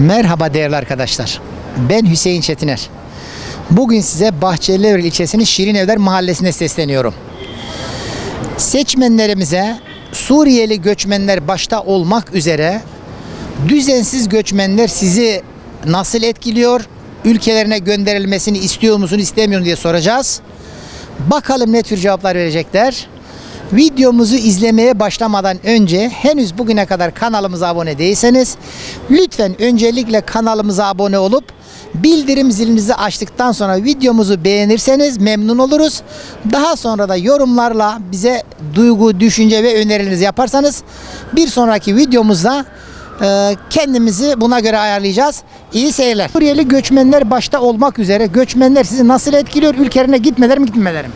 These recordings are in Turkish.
Merhaba değerli arkadaşlar. Ben Hüseyin Çetiner. Bugün size Bahçelievler ilçesinin Şirinevler mahallesine sesleniyorum. Seçmenlerimize Suriyeli göçmenler başta olmak üzere düzensiz göçmenler sizi nasıl etkiliyor? Ülkelerine gönderilmesini istiyor musun, istemiyor musun diye soracağız. Bakalım ne tür cevaplar verecekler. Videomuzu izlemeye başlamadan önce henüz bugüne kadar kanalımıza abone değilseniz lütfen öncelikle kanalımıza abone olup bildirim zilinizi açtıktan sonra videomuzu beğenirseniz memnun oluruz. Daha sonra da yorumlarla bize duygu, düşünce ve önerilerinizi yaparsanız bir sonraki videomuzda e, kendimizi buna göre ayarlayacağız. İyi seyirler. Suriyeli göçmenler başta olmak üzere göçmenler sizi nasıl etkiliyor? Ülkelerine gitmeler mi gitmeler mi?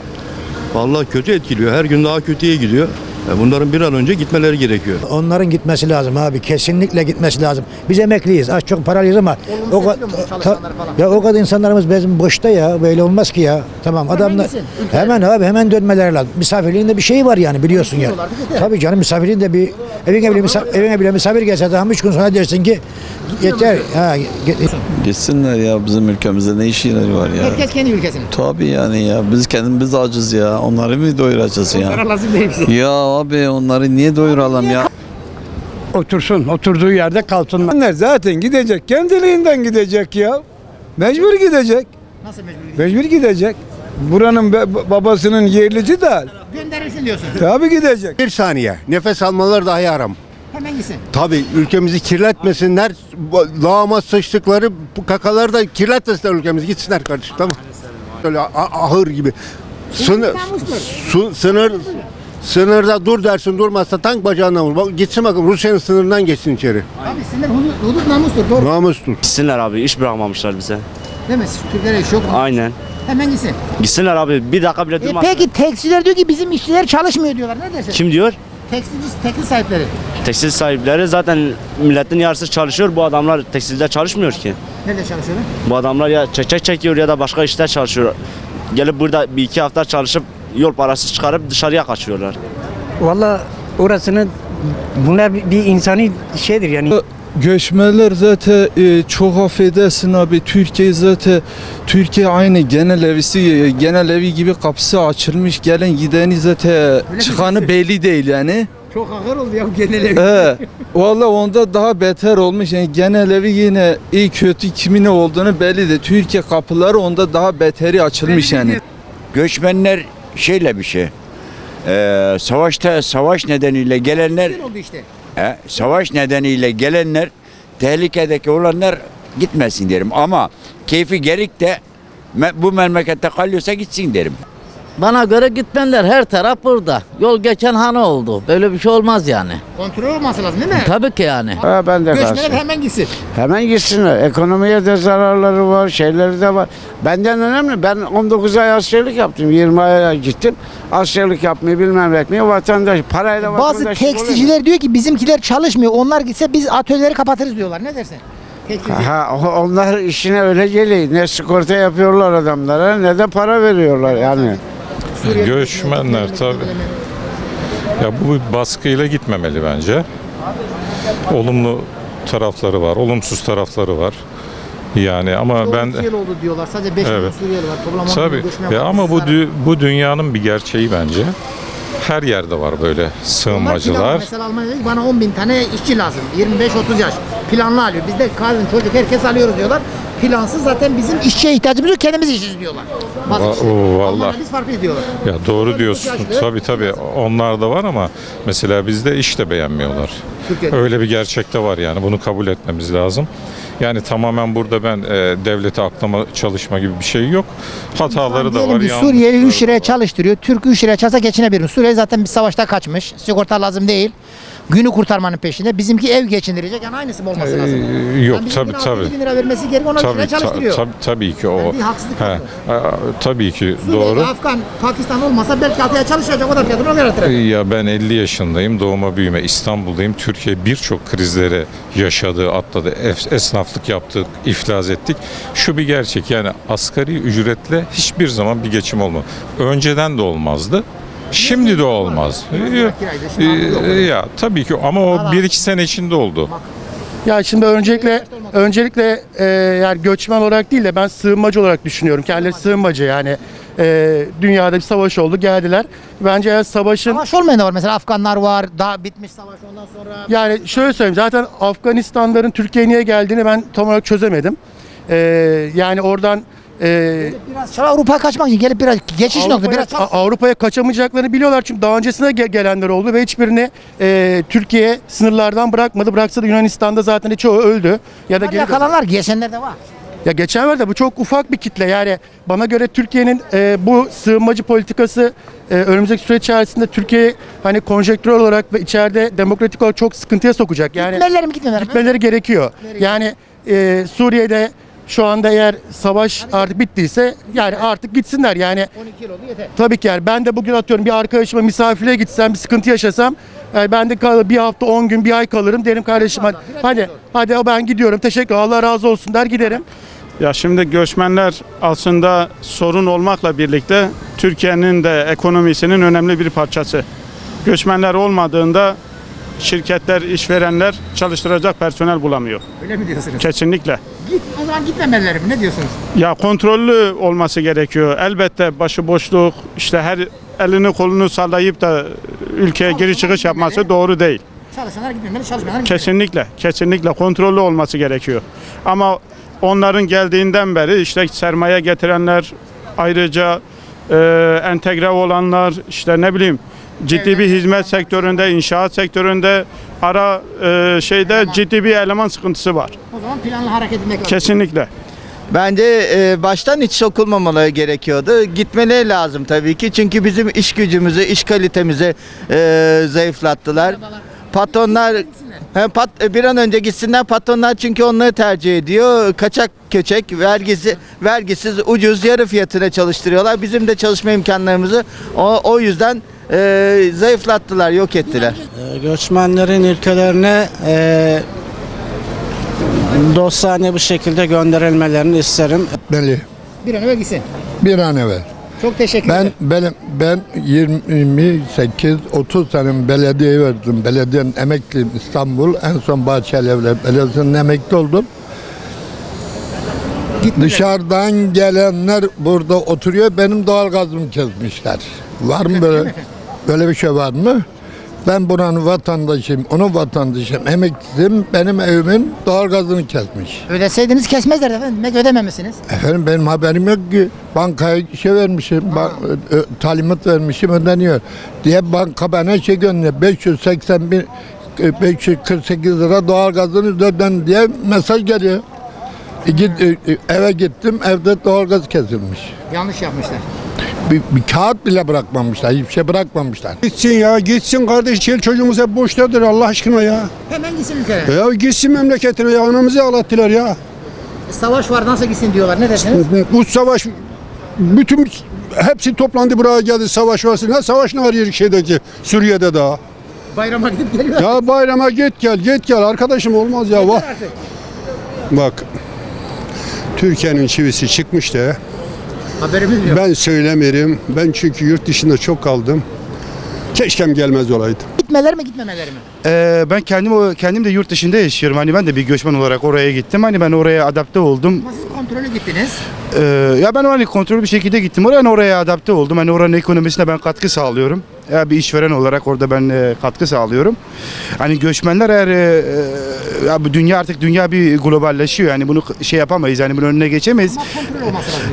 Vallahi kötü etkiliyor. Her gün daha kötüye gidiyor. E, Bunların bir an önce gitmeleri gerekiyor. Onların gitmesi lazım abi. Kesinlikle gitmesi lazım. Biz emekliyiz. Az çok paralıyız ama Olumsuz o, ka- etkiliyor mu bu ta- çalışanları falan? ya o kadar insanlarımız bizim boşta ya. Böyle olmaz ki ya. Tamam adamlar hemen abi hemen dönmeleri lazım. Misafirliğin de bir şeyi var yani biliyorsun ya. Tabii canım misafirliğin de bir evine bile misafir, evine bile misafir gelse daha üç gün sonra dersin ki yeter. Ha, ge- Gitsinler ya bizim ülkemizde ne işleri var ya. Herkes kendi ülkesinin. Tabii yani ya biz kendimiz acız ya. Onları mı doyuracağız ya? Para lazım değil. Ya abi onları niye doyuralım ya? Otursun, oturduğu yerde kalsın. Onlar zaten gidecek, kendiliğinden gidecek ya. Mecbur gidecek, Nasıl mecbur? mecbur gidecek. Buranın be- babasının yerlisi de Gönderilsin diyorsun. tabii gidecek. Bir saniye. Nefes almaları dahi aram. Hemen gitsin. Tabii ülkemizi kirletmesinler. Lağıma sıçtıkları bu kakaları da kirletmesinler ülkemizi. Gitsinler kardeşim tamam. Böyle a- ahır gibi. Sınır, su, sınır sınırda dur dersin durmazsa tank bacağından vur. Bak, gitsin bakın Rusya'nın sınırından geçsin içeri. Abi sinir hudut, hudut namustur. Doğru. Namustur. Gitsinler abi iş bırakmamışlar bize. Değil mi? Türklere iş yok mu? Aynen. Hemen gitsin. Gitsinler abi bir dakika bile E durmaz. peki tekstilciler diyor ki bizim işçiler çalışmıyor diyorlar. Ne dersin? Kim diyor? Tekstilci, tekstil sahipleri. Tekstil sahipleri zaten milletin yarısı çalışıyor. Bu adamlar tekstilde çalışmıyor ki. Nerede çalışıyorlar? Bu adamlar ya çekçek çekiyor ya da başka işte çalışıyor. Gelip burada bir iki hafta çalışıp yol parası çıkarıp dışarıya kaçıyorlar. Valla orasını bunlar bir, insani şeydir yani. Göçmenler zaten e, çok affedersin abi Türkiye zaten Türkiye aynı genel evisi e, genel evi gibi kapısı açılmış gelen gideni zaten çıkanı belli değil yani. Çok ağır oldu ya genel He, Valla onda daha beter olmuş yani genel evi yine iyi kötü kimin olduğunu belli de Türkiye kapıları onda daha beteri açılmış yani. Göçmenler şeyle bir şey. Ee, savaşta savaş nedeniyle gelenler, oldu işte. e, savaş nedeniyle gelenler, tehlikedeki olanlar gitmesin derim. Ama keyfi gerik de me- bu memlekette kalıyorsa gitsin derim. Bana göre gitmenler her taraf burada. Yol geçen hane oldu. Böyle bir şey olmaz yani. Kontrol olması lazım değil mi? Tabii ki yani. Ha, ben de Göçmenler karşı. hemen gitsin. Hemen gitsinler. Ekonomiye de zararları var, şeyleri de var. Benden önemli. Ben 19 ay askerlik yaptım. 20 ay gittim. Askerlik yapmayı bilmem etmeyi vatandaş parayla Bazı mu? tekstilciler diyor ki bizimkiler çalışmıyor. Onlar gitse biz atölyeleri kapatırız diyorlar. Ne dersin? Tekstilci. Ha, o- onlar işine öyle geliyor. Ne sigorta yapıyorlar adamlara ne de para veriyorlar yani. Göçmenler tabii. Ya bu baskıyla gitmemeli bence. Olumlu tarafları var, olumsuz tarafları var. Yani ama ben Ben... oldu diyorlar. Sadece 5 milyon Evet. Suriyeli var. Toplam 10 tabii milyon göçmen ya var. ama bu dü- bu dünyanın bir gerçeği bence. Her yerde var böyle Onlar planlı. sığınmacılar. Mesela Almanya'da diyor bana 10 bin tane işçi lazım. 25-30 yaş. Planlı alıyor. Bizde kadın, çocuk herkes alıyoruz diyorlar. Plansız zaten bizim işçiye ihtiyacımız yok. Kendimiz işçiyiz diyorlar. Bazı Va- kişiler. oo, vallahi. Almanya'da biz farklıyız diyorlar. Ya doğru diyorsun. Tabii tabii onlar da var ama mesela bizde iş de beğenmiyorlar. Türkiye'de. Öyle bir gerçek de var yani bunu kabul etmemiz lazım. Yani tamamen burada ben e, devlete aklama çalışma gibi bir şey yok. Hataları da Diyelim var. ki yanlışları Suriyeli da 3 liraya çalıştırıyor. Türk 3 liraya çalışsa geçinebilir. Suriye zaten bir savaşta kaçmış. Sigorta lazım değil. Günü kurtarmanın peşinde. Bizimki ev geçindirecek. Yani aynısı mı olması lazım? Ee, yok Yani tabii tabii. 600 bin lira vermesi gerekiyor. Ona 3 Tabii, çalıştırıyor. tabii, tabii ki o. Yani bir haksızlık He, a- tabii ki Suriye'de, doğru. Afgan, Pakistan olmasa belki 6 ay çalışacak. O da fiyatını yaratır. Ya ben 50 yaşındayım, doğuma büyüme İstanbul'dayım. Türkiye birçok krizleri yaşadı, atladı, esnaflık yaptık, iflas ettik. Şu bir gerçek yani asgari ücretle hiçbir zaman bir geçim olmadı. Önceden de olmazdı. Şimdi de olmaz. Ya, kiraydı, şimdi e, ya tabii ki ama o bir iki sene içinde oldu. Ya şimdi öncelikle öncelikle e, yani göçmen olarak değil de ben sığınmacı olarak düşünüyorum. Kendileri sığınmacı yani e, dünyada bir savaş oldu geldiler. Bence eğer savaşın Savaş olmayan da var. Mesela Afganlar var. Daha bitmiş savaş ondan sonra. yani şöyle söyleyeyim zaten Afganistanların Türkiye'ye niye geldiğini ben tam olarak çözemedim. E, yani oradan e, Biraz Avrupa'ya kaçmak için gelip biraz geçiş nokta Avrupa'ya, biraz çalış- A- Avrupa'ya kaçamayacaklarını biliyorlar çünkü daha öncesinde ge- gelenler oldu ve hiçbirini e, Türkiye sınırlardan bırakmadı. Bıraksa da Yunanistan'da zaten çoğu öldü ya da yakalanlar geçenler de var. Ya geçenlerde bu çok ufak bir kitle yani bana göre Türkiye'nin e, bu sığınmacı politikası e, önümüzdeki süreç içerisinde Türkiye'yi hani konjektürel olarak ve içeride demokratik olarak çok sıkıntıya sokacak. Yani Gitmeleri mi gitmemeleri mi? gitmeleri gerekiyor. Yani e, Suriye'de şu anda eğer savaş artık bittiyse yani artık gitsinler yani 12 yıl oldu yeter. Tabii ki yani ben de bugün atıyorum bir arkadaşıma misafire gitsem bir sıkıntı yaşasam e, ben de kal- bir hafta 10 gün bir ay kalırım derim kardeşim hadi hadi, hadi o ben gidiyorum teşekkür Allah razı olsun der giderim. Ya şimdi göçmenler aslında sorun olmakla birlikte Türkiye'nin de ekonomisinin önemli bir parçası. Göçmenler olmadığında şirketler, işverenler çalıştıracak personel bulamıyor. Öyle mi diyorsunuz? Kesinlikle. Git, o zaman gitmemeleri mi? Ne diyorsunuz? Ya kontrollü olması gerekiyor. Elbette başıboşluk, işte her elini kolunu sallayıp da ülkeye giri çıkış yapması doğru değil. Çalışanlar gitmemeli, çalışmayanlar gitmemeli. Kesinlikle, kesinlikle kontrollü olması gerekiyor. Ama onların geldiğinden beri işte sermaye getirenler, ayrıca e, entegre olanlar, işte ne bileyim ciddi bir hizmet sektöründe, inşaat sektöründe, ara e, şeyde ciddi bir eleman sıkıntısı var. O zaman planlı hareket etmek lazım. Kesinlikle. Bence e, baştan hiç sokulmamaları gerekiyordu. Gitmeleri lazım tabii ki. Çünkü bizim iş gücümüzü, iş kalitemizi e, zayıflattılar. Patronlar he, pat, e, bir an önce gitsinler patronlar çünkü onları tercih ediyor. Kaçak köçek vergisi vergisiz ucuz yarı fiyatına çalıştırıyorlar. Bizim de çalışma imkanlarımızı o, o yüzden e, zayıflattılar, yok ettiler. Göçmenlerin ülkelerine e, dostane bir şekilde gönderilmelerini isterim. Beli Bir an evvel gitsin. bir an evvel. Çok teşekkür Ben ederim. benim ben 28 30 sene belediye verdim. Belediyenin emekliyim İstanbul. En son Bahçelievler Belediyesi'nin emekli oldum. Dışarıdan gelenler burada oturuyor. Benim doğalgazımı kesmişler. Var mı böyle böyle bir şey var mı? Ben buranın vatandaşıyım, onun vatandaşıyım, emeklisiyim. Benim evimin doğalgazını kesmiş. Ödeseydiniz kesmezler efendim. Demek ödememişsiniz. Efendim benim haberim yok ki. Bankaya şey vermişim, ba- ö- ö- talimat vermişim ödeniyor. Diye banka bana şey gönderiyor. 580 bin, e, 548 lira doğalgazınız öden diye mesaj geliyor. E, git, e, e, eve gittim, evde doğalgaz kesilmiş. Yanlış yapmışlar. Bir, bir kağıt bile bırakmamışlar, hiçbir şey bırakmamışlar. Gitsin ya gitsin kardeş çel çocuğumuz hep boştadır Allah aşkına ya. Hemen gitsin ülkeye. Ya gitsin memleketine ya anamızı ağlattılar ya. Savaş var nasıl gitsin diyorlar. Ne dersiniz? Bu savaş bütün hepsi toplandı buraya geldi savaş varsın. Ne savaş ne arıyor şeydeki Suriye'de daha. Bayrama gidip geliyor. Ya bayrama git gel git gel arkadaşım olmaz ya. Bak, bak Türkiye'nin çivisi çıkmış da Haberimiz yok. ben söylemiyorum. Ben çünkü yurt dışında çok kaldım. Keşkem gelmez olaydı. Gitmeler mi gitmemeleri mi? Ee, ben kendim kendim de yurt dışında yaşıyorum. Hani ben de bir göçmen olarak oraya gittim. Hani ben oraya adapte oldum. Ama siz kontrolü gittiniz. Ee, ya ben hani kontrollü bir şekilde gittim oraya. Hani oraya adapte oldum. Hani oranın ekonomisine ben katkı sağlıyorum. Ya bir işveren olarak orada ben e, katkı sağlıyorum. Hani göçmenler eğer e, e, ya bu dünya artık dünya bir globalleşiyor. Yani bunu şey yapamayız. Yani bunun önüne geçemeyiz.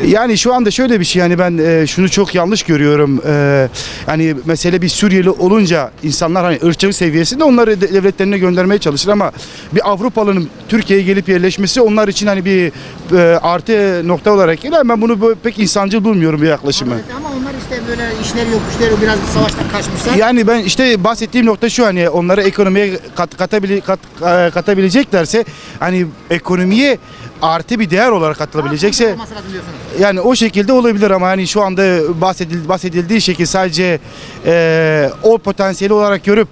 Yani şu anda şöyle bir şey yani ben e, şunu çok yanlış görüyorum. E, hani mesele bir Suriyeli olunca insanlar hani ırkçılık seviyesinde onları de- devletlerine göndermeye çalışır ama bir Avrupalı'nın Türkiye'ye gelip yerleşmesi onlar için hani bir e, artı nokta olarak geliyor. Ben bunu pek insancıl bulmuyorum bir yaklaşımı. Ama onlar işte böyle işleri yok, işleri biraz savaştan kaçmışlar. Yani ben işte bahsettiğim nokta şu hani onları ekonomiye kat, katabile, kat, e, katabileceklerse hani ekonomiye artı bir değer olarak katılabilecekse yani o şekilde olabilir ama hani şu anda bahsedildi, bahsedildiği şekil sadece e, o potansiyeli olarak görüp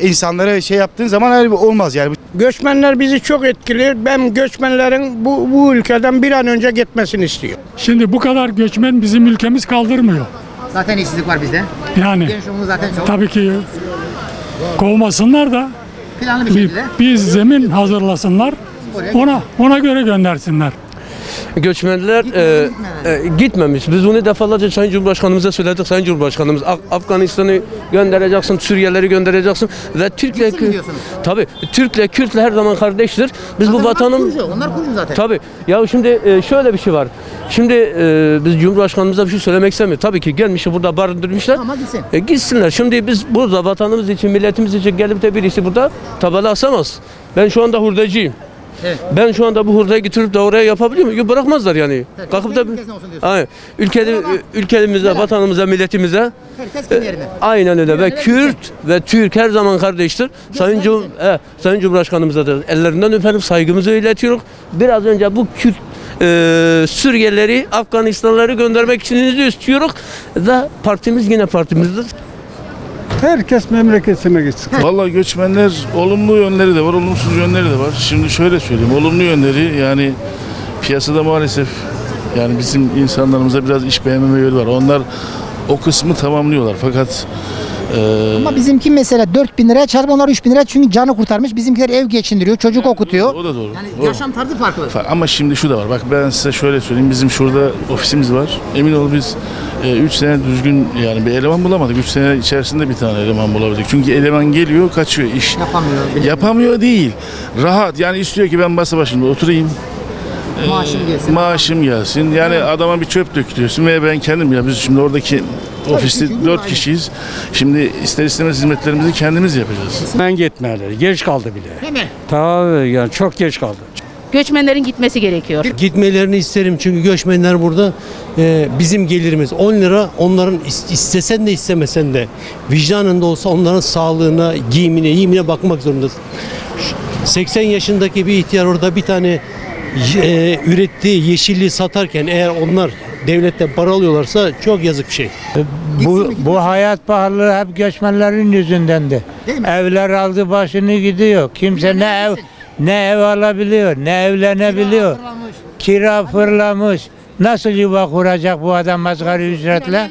insanlara şey yaptığın zaman olmaz yani. Göçmenler bizi çok etkiliyor. Ben göçmenlerin bu, bu ülkeden bir an önce gitmesini istiyorum. Şimdi bu kadar göçmen bizim ülkemiz kaldırmıyor. Zaten işsizlik var bizde. Yani Genç olumlu zaten çok. tabii ki kovmasınlar da Planlı bir Bir, şekilde. bir zemin hazırlasınlar. Ona ona göre göndersinler. Göçmenler e, e, gitmemiş. Biz bunu defalarca Sayın Cumhurbaşkanımıza söyledik. Sayın Cumhurbaşkanımız Af- Afganistan'ı göndereceksin, Suriyeleri göndereceksin ve Türk'le tabii Türk'le Kürt'le her zaman kardeştir. Biz bu Zaten vatanın Onlar kurucu, onlar kurucu zaten. Tabii. Ya şimdi e, şöyle bir şey var. Şimdi e, biz Cumhurbaşkanımıza bir şey söylemek istemiyoruz. Tabii ki gelmiş burada barındırmışlar. Ama gitsin. E, gitsinler. Şimdi biz burada vatanımız için, milletimiz için gelip de birisi burada tabela asamaz. Ben şu anda hurdacıyım. Evet. Ben şu anda bu hurdayı getirip de oraya yapabiliyor muyum? Bırakmazlar yani. Evet, Kalkıp da ülkesine olsun diyorsun. Aynen. Ülkede, ülkemize, vatanımıza, milletimize Herkes kendi yerine. Aynen öyle ve Kürt ve Türk her zaman kardeştir. Sayın, Cum e, Sayın Cumhurbaşkanımıza da ellerinden öperim, saygımızı iletiyoruz. Biraz önce bu Kürt e, Suriyelileri, Afganistanlıları göndermek için istiyoruz ve partimiz yine partimizdir. Herkes memleketine gitsin. Vallahi göçmenler olumlu yönleri de var, olumsuz yönleri de var. Şimdi şöyle söyleyeyim, olumlu yönleri yani piyasada maalesef yani bizim insanlarımıza biraz iş beğenmeme yönü var. Onlar o kısmı tamamlıyorlar fakat e, Ama bizimki mesela 4000 liraya çarpı onlar 3000 liraya çünkü canı kurtarmış. Bizimkiler ev geçindiriyor, çocuk okutuyor. o da doğru. Yani doğru. yaşam tarzı farklı. Fa- Ama şimdi şu da var. Bak ben size şöyle söyleyeyim. Bizim şurada ofisimiz var. Emin ol biz 3 sene düzgün yani bir eleman bulamadık. 3 sene içerisinde bir tane eleman bulabildik. Çünkü eleman geliyor, kaçıyor iş. Yapamıyor. Yapamıyor değil. Rahat. Yani istiyor ki ben masa başında oturayım. Ee, Maaşım gelsin. Maaşım gelsin. Yani adama bir çöp dökülüyorsun ve ben kendim ya biz şimdi oradaki ofiste çünkü dört aynı. kişiyiz. Şimdi ister istemez hizmetlerimizi kendimiz yapacağız. Ben gitmeleri. Geç kaldı bile. Değil mi? Tabii yani çok geç kaldı. Göçmenlerin gitmesi gerekiyor. Gitmelerini isterim çünkü göçmenler burada e, bizim gelirimiz 10 lira onların is- istesen de istemesen de vicdanında olsa onların sağlığına, giyimine, yiyimine bakmak zorundasın. Şu 80 yaşındaki bir ihtiyar orada bir tane e, ürettiği yeşilliği satarken eğer onlar devletten para alıyorlarsa çok yazık bir şey. Bu, Bu hayat pahalılığı hep göçmenlerin yüzündendi. Değil mi? Evler aldı başını gidiyor. Kimse ne ev ne ev alabiliyor, ne evlenebiliyor. Kira fırlamış. Nasıl yuva kuracak bu adam asgari ücretle?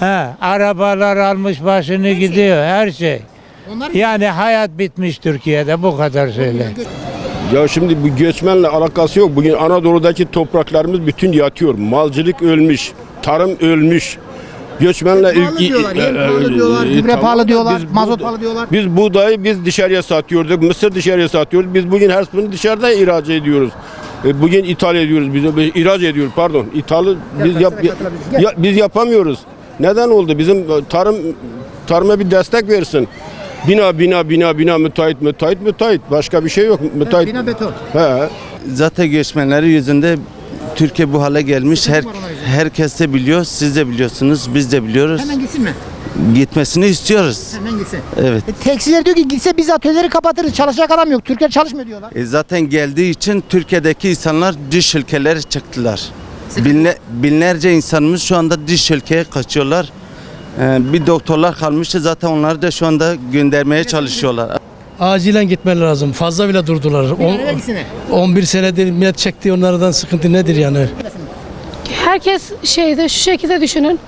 Ha, arabalar almış başını gidiyor her şey. Onlar Yani hayat bitmiş Türkiye'de bu kadar söyle. Ya şimdi bu göçmenle alakası yok. Bugün Anadolu'daki topraklarımız bütün yatıyor. Malcılık ölmüş, tarım ölmüş. Göçmenle pahalı diyorlar, yem pahalı diyorlar, gübre pahalı diyorlar, mazot pahalı diyorlar. Biz buğdayı biz dışarıya satıyorduk, mısır dışarıya satıyoruz. Biz bugün her bunu dışarıdan ihraç ediyoruz. E, Bugün ithal ediyoruz, biz ihraç ediyoruz pardon. İthalı biz yap, ya- biz yapamıyoruz. Neden oldu? Bizim tarım tarıma bir destek versin. Bina bina bina bina müteahhit müteahhit müteahhit başka bir şey yok müteahhit. Bina beton. He. Zaten göçmenleri yüzünde Türkiye bu hale gelmiş. Her, herkes de biliyor, siz de biliyorsunuz, biz de biliyoruz. Hemen gitsin mi? Gitmesini istiyoruz. Hemen gitsin. Evet. E, tekstilciler diyor ki gitse biz atölyeleri kapatırız. Çalışacak adam yok. Türkiye çalışmıyor diyorlar. E zaten geldiği için Türkiye'deki insanlar dış ülkelere çıktılar. Binle, binlerce insanımız şu anda dış ülkeye kaçıyorlar. Ee, bir doktorlar kalmıştı zaten onları da şu anda göndermeye çalışıyorlar. Acilen gitmeleri lazım. Fazla bile durdular. Nereye gitsin? 11 senedir millet çektiği onlardan sıkıntı nedir yani? Herkes şeyde şu şekilde düşünün.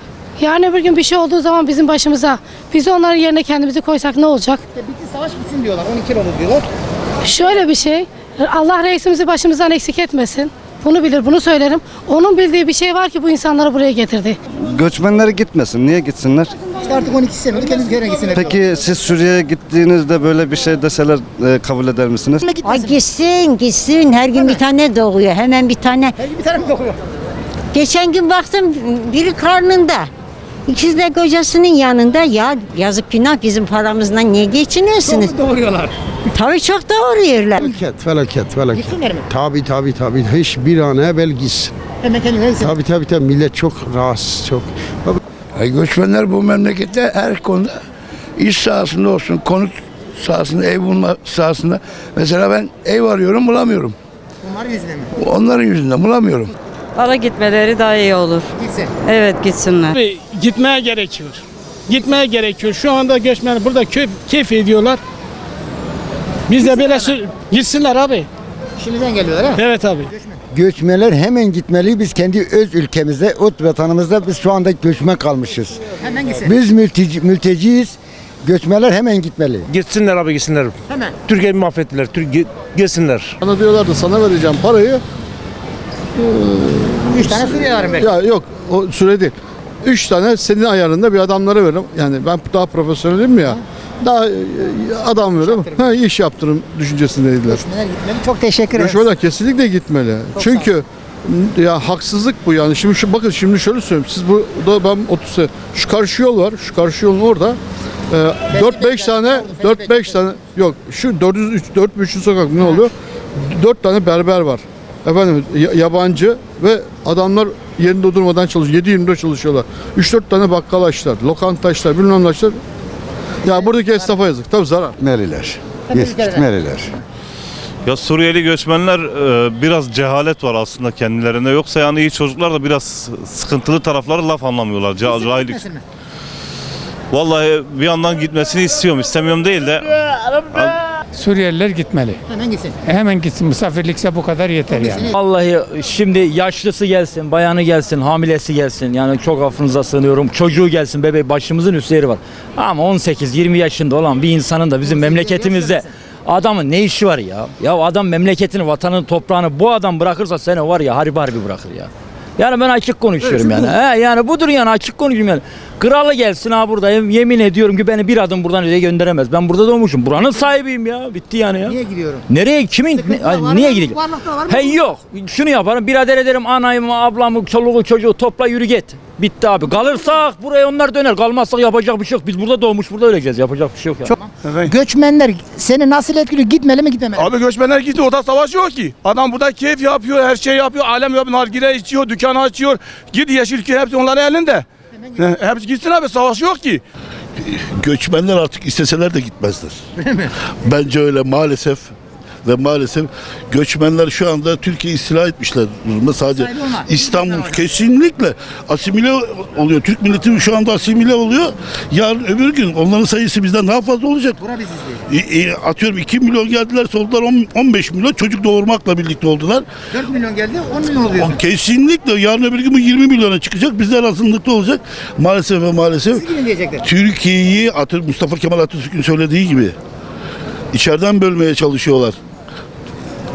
Yarın öbür gün bir şey olduğu zaman bizim başımıza biz onların yerine kendimizi koysak ne olacak? Bitti savaş bitsin diyorlar. 12 olur diyorlar. Şöyle bir şey. Allah reisimizi başımızdan eksik etmesin. Bunu bilir, bunu söylerim. Onun bildiği bir şey var ki bu insanları buraya getirdi. Göçmenler gitmesin. Niye gitsinler? İşte artık 12 sene oldu. Kendi ülkelerine gitsinler. Peki siz Suriye'ye gittiğinizde böyle bir şey deseler e, kabul eder misiniz? Ay gitsin gitsin her gün bir tane doğuyor hemen bir tane. Her gün bir tane mi dokuyor? Geçen gün baktım biri karnında. İkisi de kocasının yanında ya yazık günah bizim paramızla niye geçiniyorsunuz? Çok doğuruyorlar. Tabii çok doğuruyorlar. Felaket, felaket, felaket. Gitsinler mi? Tabi tabi tabi. Hiçbir an evvel gitsin. Hemen kendine gitsin. Tabi tabi tabi. Millet çok rahatsız, çok. Ay göçmenler bu memlekette her konuda iş sahasında olsun, konut sahasında, ev bulma sahasında. Mesela ben ev arıyorum bulamıyorum. Onlar yüzüne mi? Onların yüzünden bulamıyorum. Valla gitmeleri daha iyi olur. Gitsin. Evet gitsinler. Gitmeye gerekiyor. Gitmeye gerekiyor. Şu anda göçmen burada keyif, keyif ediyorlar. Biz de böyle sü- gitsinler abi. İşimizden geliyorlar ha? Evet abi. Göçmeler hemen gitmeli. Biz kendi öz ülkemizde, ot vatanımızda biz şu anda göçmen kalmışız. Hemen gitsin. Biz mülteci, mülteciyiz. Göçmenler hemen gitmeli. Gitsinler abi gitsinler. Hemen. Türkiye'yi mahvettiler. Türkiye gitsinler. Bana diyorlardı sana vereceğim parayı. Üç tane Suriyeli var belki. Ya yok o süre değil. Üç tane senin ayarında bir adamlara veririm. Yani ben daha profesyonelim ya. Daha e, adam veririm. Ha, iş yaptırım düşüncesindeydiler. Göçmenler gitmeli. Çok teşekkür ederim. Göçmenler kesinlikle gitmeli. Çünkü ya haksızlık bu yani. Şimdi şu bakın şimdi şöyle söyleyeyim. Siz burada ben 30 sene şu karşı yol var. Şu karşı yolun orada e, 4-5 tane 4-5 tane yok şu 403 4 sokak ne oluyor? 4 tane berber var. Efendim ya- yabancı ve adamlar yerinde durmadan çalışıyor. 7-24 çalışıyorlar. 3-4 tane bakkal açtılar, lokanta açtılar, bilmem ne açtılar. Ya buradaki esnafa yazık. Tabii zarar. Tabii ülkeler. Gitmeliler. Ya Suriyeli göçmenler e, biraz cehalet var aslında kendilerinde. Yoksa yani iyi çocuklar da biraz sıkıntılı tarafları laf anlamıyorlar. Ca- Cahillik. Vallahi bir yandan gitmesini istiyorum. istemiyorum değil de. Suriyeliler gitmeli. Hemen gitsin. Hemen gitsin. Misafirlikse bu kadar yeter yani. Vallahi şimdi yaşlısı gelsin, bayanı gelsin, hamilesi gelsin. Yani çok affınıza sığınıyorum. Çocuğu gelsin, bebeği başımızın üstleri var. Ama 18-20 yaşında olan bir insanın da bizim memleketimizde adamın ne işi var ya? Ya adam memleketini, vatanını, toprağını bu adam bırakırsa seni var ya harbi harbi bırakır ya. Yani ben açık konuşuyorum yani. He, yani budur yani açık konuşuyorum yani. Kralı gelsin ha buradayım. Yemin ediyorum ki beni bir adım buradan nereye gönderemez. Ben burada doğmuşum. Buranın sahibiyim ya. Bitti yani ya. Niye gidiyorum? Nereye kimin ne- var niye gidecek? Varlık da var mı? Hey yok. Şunu yaparım. Birader ederim anayımı, ablamı, çoluğu, çocuğu topla yürü git. Bitti abi. Kalırsak buraya onlar döner. Kalmazsak yapacak bir şey yok. Biz burada doğmuş burada öleceğiz. Yapacak bir şey yok ya. Göçmenler seni nasıl etkiliyor? Gitmeli mi gitmemeli? mi? Abi göçmenler gitti orada savaş yok ki. Adam burada keyif yapıyor, her şey yapıyor. Alem yapıyor, nargile içiyor, dükkan açıyor. Git Yeşilköy hepsi onların elinde. He, Hepsi gitsin abi savaş yok ki. Göçmenler artık isteseler de gitmezler. Bence öyle maalesef ve maalesef göçmenler şu anda Türkiye istila etmişler durumda sadece. İstanbul kesinlikle asimile oluyor. Türk milleti şu anda asimile oluyor. Yarın öbür gün onların sayısı bizden daha fazla olacak. E, e, atıyorum 2 milyon geldiler oldular 10 15 milyon çocuk doğurmakla birlikte oldular. 4 milyon geldi 10 milyon oluyor. Kesinlikle yarın öbür gün bu 20 milyona çıkacak. Bizler azınlıkta olacak. Maalesef ve maalesef. Türkiye'yi Mustafa Kemal Atatürk'ün söylediği gibi içeriden bölmeye çalışıyorlar.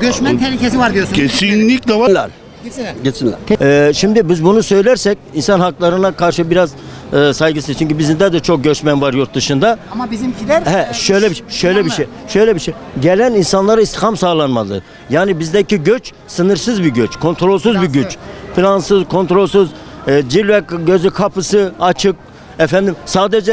Göçmen tehlikesi var diyorsun. Kesinlikle var. Gitsinler. Gitsinler. Ee, şimdi biz bunu söylersek insan haklarına karşı biraz e, saygısız. Çünkü bizde de çok göçmen var yurt dışında. Ama bizimkiler He, şöyle bir şöyle bir şey. Şöyle bir şey. Gelen insanlara istikam sağlanmalı. Yani bizdeki göç sınırsız bir göç, kontrolsüz bir göç. Plansız, kontrolsüz, e, cilve gözü kapısı açık. Efendim sadece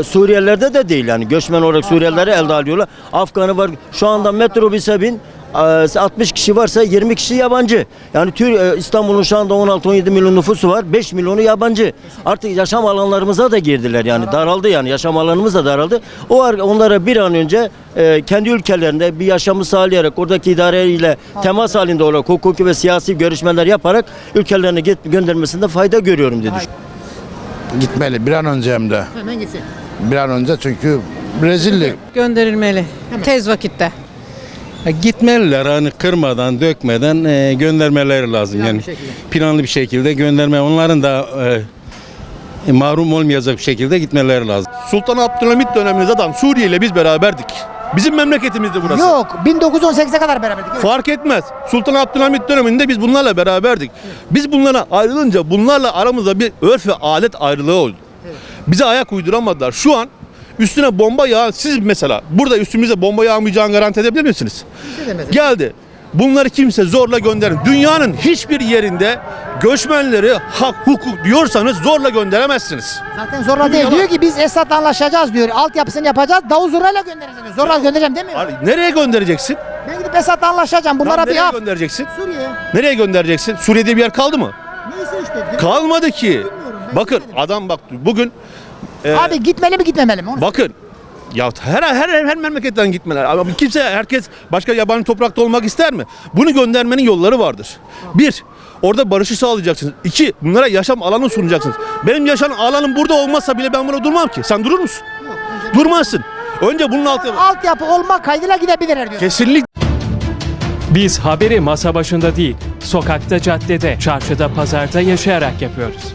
e, Suriyelilerde de değil yani göçmen olarak Suriyelileri elde alıyorlar. Afganı var. Şu anda metrobüse bin e, 60 kişi varsa 20 kişi yabancı. Yani Tür e, İstanbul'un şu anda 16-17 milyon nüfusu var. 5 milyonu yabancı. Artık yaşam alanlarımıza da girdiler yani daraldı yani yaşam alanımız da daraldı. O ar- onlara bir an önce e, kendi ülkelerinde bir yaşamı sağlayarak oradaki idareyle temas halinde olarak hukuki ve siyasi görüşmeler yaparak ülkelerine git, göndermesinde fayda görüyorum dedi. Gitmeli bir an önce hem de. Hemen gitsin. Bir an önce çünkü rezillik. Gönderilmeli. Tez vakitte. Gitmeliler hani kırmadan, dökmeden e, göndermeleri lazım. Yani planlı bir şekilde gönderme. Onların da e, mahrum olmayacak bir şekilde gitmeleri lazım. Sultan Abdülhamit döneminde zaten Suriye ile biz beraberdik. Bizim memleketimizdi burası. Yok 1918'e kadar beraberdik. Evet. Fark etmez. Sultan Abdülhamit döneminde biz bunlarla beraberdik. Biz bunlara ayrılınca bunlarla aramızda bir örf ve adet ayrılığı oldu. Bize ayak uyduramadılar. Şu an üstüne bomba yağan siz mesela burada üstümüze bomba yağmayacağını garanti edebilir misiniz? Geldi. Bunları kimse zorla gönderin. Dünyanın hiçbir yerinde göçmenleri hak hukuk diyorsanız zorla gönderemezsiniz. Zaten zorla değil. Diyor ki biz Esad'la anlaşacağız diyor. Altyapısını yapacağız. Davul zurnayla göndereceğiz. Zorla göndereceğim demiyor. Abi nereye göndereceksin? Ben gidip Esad'la anlaşacağım. Bunlara Lan bir nereye af. göndereceksin? Suriye'ye. Nereye göndereceksin? Suriye'de bir yer kaldı mı? Neyse işte. Kalmadı ki. Bakın adam bak bugün e, Abi gitmeli mi gitmemeli mi? Onu bakın ya her her her, her memleketten gitmeler. Ama kimse herkes başka yabancı toprakta olmak ister mi? Bunu göndermenin yolları vardır. Bir, orada barışı sağlayacaksınız. İki, bunlara yaşam alanı sunacaksınız. Benim yaşam alanım burada olmazsa bile ben burada durmam ki. Sen durur musun? Durmazsın. Önce bunun altı Altyapı olma kaydıyla gidebilirler diyor. kesinlikle Biz haberi masa başında değil, sokakta, caddede, çarşıda, pazarda yaşayarak yapıyoruz.